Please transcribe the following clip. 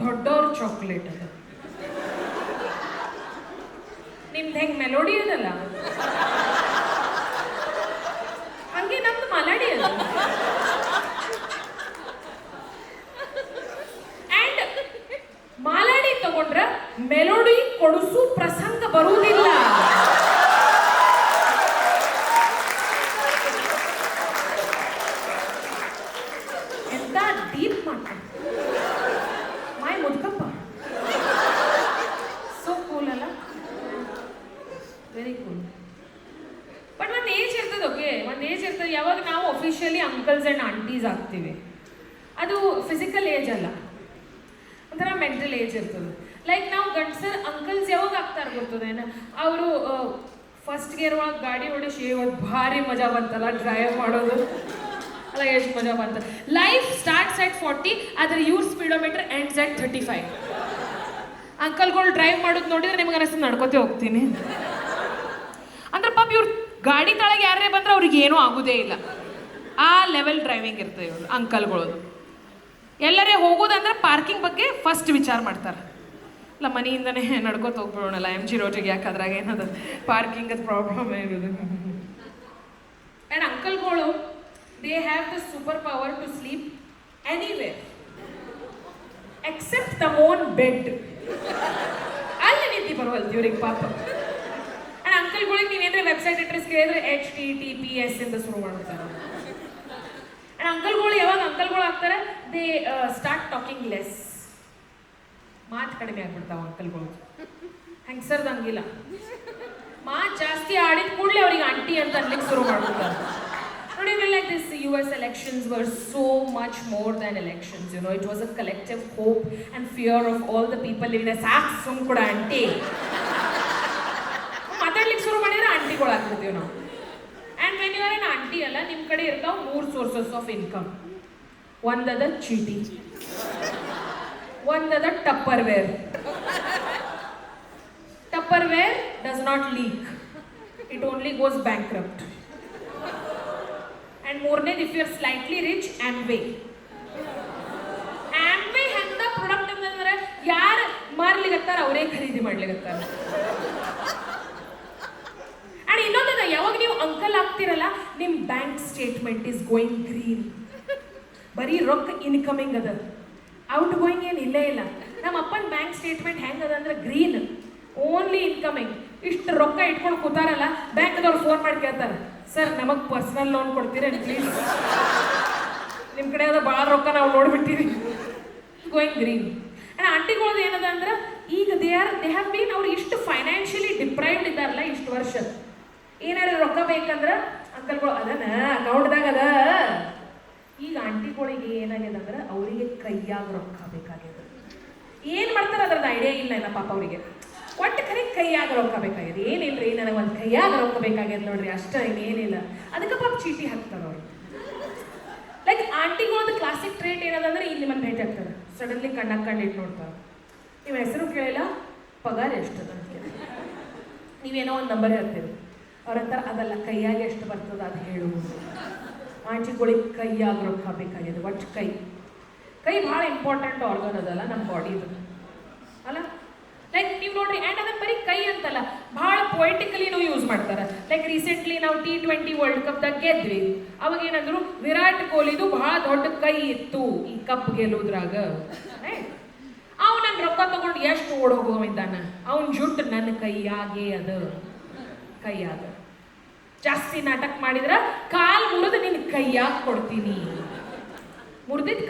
ದೊಡ್ಡವ್ರ ಚಾಕ್ಲೇಟ್ ಅದ. ನಿಮ್ದು ಹೆಂಗ್ ಮೆಲೋಡಿ ಅದಲ್ಲ? ಹಂಗೆ ನಮ್ದು ಮಲಾಡಿ ಅದ. ಆ್ಯಂಡ್ ಮಾಲಾಡಿ ತಗೊಂಡ್ರೆ ಮೆಲೋಡಿ ಕೊಡಿಸು ಪ್ರಸಂಗ ಬರುವುದಿಲ್ಲ ಎಂತ ಡೀಪ್ ಮಾಡ್ತಾರೆ ಮಾಯ್ ಮುದ್ಕಪ್ಪ ಸೋ ಕೂಲ್ ಅಲ್ಲ ವೆರಿ ಕೂಲ್ ಬಟ್ ಒಂದು ಏಜ್ ಇರ್ತದೆ ಓಕೆ ಒಂದು ನಾವು ಅಫಿಷಿಯಲಿ ಅಂಕಲ್ಸ್ ಆ್ಯಂಡ್ ಆಂಟೀಸ್ ಆಗ್ತೀವಿ. ಅದು ಫಿಸಿಕಲ್ ಏಜ್ ಅಲ್ಲ. ಒಂಥರ ಮೆಂಟಲ್ ಏಜ್ ಇರ್ತದೆ. ಲೈಕ್ ನಾವು ಗಂಡಸರ್ ಅಂಕಲ್ಸ್ ಯಾವಾಗ ಆಗ್ತಾರೆ ಗೊತ್ತದೇನ ಅವರು ಫಸ್ಟ್ಗೆ ಇರುವಾಗ ಗಾಡಿ ಹೊಡಿಸಿ ಇವತ್ತು ಭಾರಿ ಮಜಾ ಬಂತಲ್ಲ ಡ್ರೈವ್ ಮಾಡೋದು. ಅಲ್ಲ, ಎಷ್ಟು ಮಜಾ ಬಂತ. ಲೈಫ್ ಸ್ಟಾರ್ಟ್ಸ್ ಎಟ್ ಫಾರ್ಟಿ ಆದರೆ ಇವ್ರ speedometer ends at thirty five ಅಂಕಲ್ಗಳು drive ಮಾಡೋದು ನೋಡಿದ್ರೆ ನಿಮಗೆ ಅನಿಸ್ತದೆ, ನಡ್ಕೋತೆ ಹೋಗ್ತೀನಿ. ಅಂದ್ರೆ ಪಾಪ ಇವ್ರು ಗಾಡಿ ತಳಗೆ ಯಾರೇ ಬಂದ್ರೆ ಅವ್ರಿಗೆ ಏನೂ ಆಗೋದೇ ಇಲ್ಲ. ಆ ಲೆವೆಲ್ ಡ್ರೈವಿಂಗ್ ಇರ್ತದೆ ಇವ್ರು, ಅಂಕಲ್ಗಳದು. ಎಲ್ಲರೇ ಹೋಗೋದಂದ್ರೆ ಪಾರ್ಕಿಂಗ್ ಬಗ್ಗೆ ಫಸ್ಟ್ ವಿಚಾರ ಮಾಡ್ತಾರೆ. ಇಲ್ಲ, ಮನೆಯಿಂದನೇ ನಡ್ಕೋತ ಹೋಗ್ಬಿಡೋಣಲ್ಲ ಎಂ ಜಿ ರೋಡಿಗೆ ಯಾಕೆ ಅದ್ರಾಗ ಏನದ ಪಾರ್ಕಿಂಗ್ ಅದು ಪ್ರಾಬ್ಲಮ್ ಇರೋದು. And ಅಂಕಲ್ಗಳು they have the super power to sleep anywhere except the own bed ಅಲ್ಲಿ ನಿಂತಿ ಬರುವಲ್ದು ಇವ್ರಿಗೆ ಪಾಪ. ಅಂಕಲ್ಗಳಿಗೆ ನೀವೇನ್ರೆ ವೆಬ್ಸೈಟ್ ಅಡ್ರೆಸ್ ಕೇಳಿದ್ರೆ H T T P S ಅಂತ ಶುರು ಮಾಡ್ತಾರೆ ಆ್ಯಂಡ್ ಅಂಕಲ್ಗಳು ಯಾವಾಗ ಅಂಕಲ್ಗಳು ಆಗ್ತಾರೆ? ದೇ ಸ್ಟಾರ್ಟ್ ಟಾಕಿಂಗ್ ಲೆಸ್ ಮಾತು ಕಡಿಮೆ ಆಗ್ಬಿಡ್ತಾವ ಅಂಕಲ್ಗಳು. ಹೆಂಗಸರ್ದು ಹಂಗಿಲ್ಲ ಮಾತು ಜಾಸ್ತಿ ಆಡಿದ ಕೂಡಲೇ ಅವ್ರಿಗೆ ಆಂಟಿ ಅಂತ ಅನ್ಲಿಕ್ಕೆ ಶುರು ಮಾಡ್ಬಿಡ್ತಾರೆ. ನೋಡಿ like this U S elections were so much more than elections you know it was a collective hope and fear of all the people in ಸಾಕ್ ಸುಮ್ ಕೂಡ ಆಂಟಿ ಮಾಡಿದ್ರೆ ಆಂಟಿಗಳು ಆಗ್ತಿದ್ದೀವಿ ನಾವು. And when you are an aunty ಅಲ್ಲ ನಿಮ್ಮ ಕಡೆ ಇರ್ತಾವೆ ಮೂರು ಸೋರ್ಸಸ್ ಆಫ್ ಇನ್ಕಮ್ ಒಂದದ ಚೀಟಿ. ಒಂದದ Tupperware Tupperware does not leak it only goes bankrupt and ಮೂರನೇದು if you are slightly rich Amway Amway ಹೆಂಗ ಪ್ರಾಡಕ್ಟ್ ಅಂತಂದ್ರೆ ಯಾರು ಮಾರ್ಲಿಗತ್ತಾರ ಅವರೇ ಖರೀದಿ ಮಾಡ್ಲಿಗತ್ತಾರ ಆ್ಯಂಡ್ ಇನ್ನೊಂದದ ಯಾವಾಗ ನೀವು ಅಂಕಲ್ ಆಗ್ತಿರಲ್ಲ ನಿಮ್ಮ bank statement is going green ಬರೀ ರೊಕ್ಕ ಇನ್ಕಮಿಂಗ್ ಅದ. ಔಟ್ ಗೋಯಿಂಗ್ ಏನು ಇಲ್ಲೇ ಇಲ್ಲ. ನಮ್ಮ ಅಪ್ಪನ ಬ್ಯಾಂಕ್ ಸ್ಟೇಟ್ಮೆಂಟ್ ಹೆಂಗೆ ಅದ ಅಂದ್ರೆ ಗ್ರೀನ್ ಓನ್ಲಿ ಇನ್ಕಮಿಂಗ್ ಇಷ್ಟು ರೊಕ್ಕ ಇಟ್ಕೊಂಡು ಕೂತಾರಲ್ಲ, ಬ್ಯಾಂಕ್ದವ್ರು ಫೋನ್ ಮಾಡಿ ಕೇಳ್ತಾರೆ ಸರ್ ನಮಗೆ ಪರ್ಸನಲ್ ಲೋನ್ ಕೊಡ್ತೀರೇನು ಪ್ಲೀಸ್ ನಿಮ್ಮ ಕಡೆ ಅದ ಭಾಳ ರೊಕ್ಕ ನಾವು ನೋಡ್ಬಿಟ್ಟಿವಿ ಗೋಯಿಂಗ್ ಗ್ರೀನ್ ಅಂಡ್ ಆಂಟಿಗಳದ್ದು ಏನದ ಅಂದ್ರೆ, ಈಗ they are they have been ಅವ್ರು ಇಷ್ಟು ಫೈನಾನ್ಷಿಯಲಿ ಡಿಪ್ರೈವ್ಡ್ ಇದ್ದಾರಲ್ಲ ಇಷ್ಟು ವರ್ಷ. ಏನಾರ ರೊಕ್ಕ ಬೇಕಂದ್ರೆ ಅಂಕಲ್ಗಳು ಅದನ ಅಕೌಂಟ್ದಾಗ ಅದ. ಈಗ ಆಂಟಿಗಳಿಗೆ ಏನಾಗ್ಯದ ಅಂದ್ರೆ ಅವರಿಗೆ ಕೈಯಾಗ ರೊಕ್ಕ ಬೇಕಾಗ್ಯದ. ಏನು ಮಾಡ್ತಾರೆ ಅದ್ರದ್ದು ಐಡಿಯಾ ಇಲ್ಲ ಇನ್ನ ಪಾಪ ಅವರಿಗೆ. ಒಟ್ಟು ಖರೆ ಕೈಯಾಗ ರೊಕ್ಕ ಬೇಕಾಗ್ಯದ. ಏನಿಲ್ರಿ ನನಗೆ ಒಂದು ಕೈಯಾಗ ರೊಕ್ಕ ಬೇಕಾಗ್ಯದ ನೋಡ್ರಿ, ಅಷ್ಟೇ ಏನಿಲ್ಲ. ಅದಕ್ಕೆ ಪಾಪ ಚೀಟಿ ಹಾಕ್ತಾರೆ ಅವ್ರು. ಲೈಕ್ ಆಂಟಿಗಳದ್ದು ಕ್ಲಾಸಿಕ್ ಟ್ರೇಟ್ ಏನದಂದ್ರೆ ಇಲ್ಲಿ ನಿಮ್ಮನ್ನು ಭೇಟಿ ಆಗ್ತಾರೆ ಸಡನ್ಲಿ ಕಣ್ಣಾಗ ಕಣ್ಣಿಟ್ಟು ನೋಡ್ತಾರೆ. ನಿಮ್ಮ ಹೆಸರು ಕೇಳಿಲ್ಲ, ಪಗಾರ ಎಷ್ಟದ ಅಂತ ನೀವೇನೋ ಒಂದು ನಂಬರ್ ಹೇಳ್ತೀರಿ. ಅವ್ರ ಹತ್ರ ಅದಲ್ಲ, ಕೈಯಾಗಿ ಎಷ್ಟು ಬರ್ತದ ಅದು ಹೇಳು ಆಂಟಿಗಳಿಗೆ ಕೈಯಾಗ ರೊಕ್ಕ ಬೇಕಾಗಿದೆ ಒಟ್ಟು ಕೈ. ಕೈ ಭಾಳ ಇಂಪಾರ್ಟೆಂಟ್ ಆರ್ಗನ್ ಅದಲ್ಲ ನಮ್ಮ ಬಾಡಿದು ಅಲ್ಲ? ಲೈಕ್ ನೀವು ನೋಡ್ರಿ ಆ್ಯಂಡ್ ಅದನ್ನ ಬರೀ ಕೈ ಅಂತಲ್ಲ, ಭಾಳ ಪೊಯಿಟಿಕಲಿನೂ ಯೂಸ್ ಮಾಡ್ತಾರೆ. ಲೈಕ್ ರೀಸೆಂಟ್ಲಿ ನಾವು ಟಿ ಟ್ವೆಂಟಿ ವರ್ಲ್ಡ್ ಕಪ್ದಾಗ ಗೆದ್ವಿ. ಅವಾಗ ಏನಂದ್ರು, ವಿರಾಟ್ ಕೊಹ್ಲಿದು ಭಾಳ ದೊಡ್ಡ ಕೈ ಇತ್ತು ಈ ಕಪ್ ಗೆಲ್ಲುದ್ರಾಗ. ಅವ್ ನನ್ನ ರೊಕ್ಕ ತಗೊಂಡು ಎಷ್ಟು ಓಡೋಗೋವಿದ್ದಾನ? ಅವನ ಜುಟ್ಟು ನನ್ನ ಕೈಯಾಗೆ ಅದ. ಕೈಯಾಗ. ಜಾಸ್ತಿ ನಾಟಕ ಮಾಡಿದ್ರ ಕಾಲ್ ಮುರಿದು ನಿನ್ ಕೈಯಾಗ ಕೊಡ್ತೀನಿ. ಮುರಿದಿದ್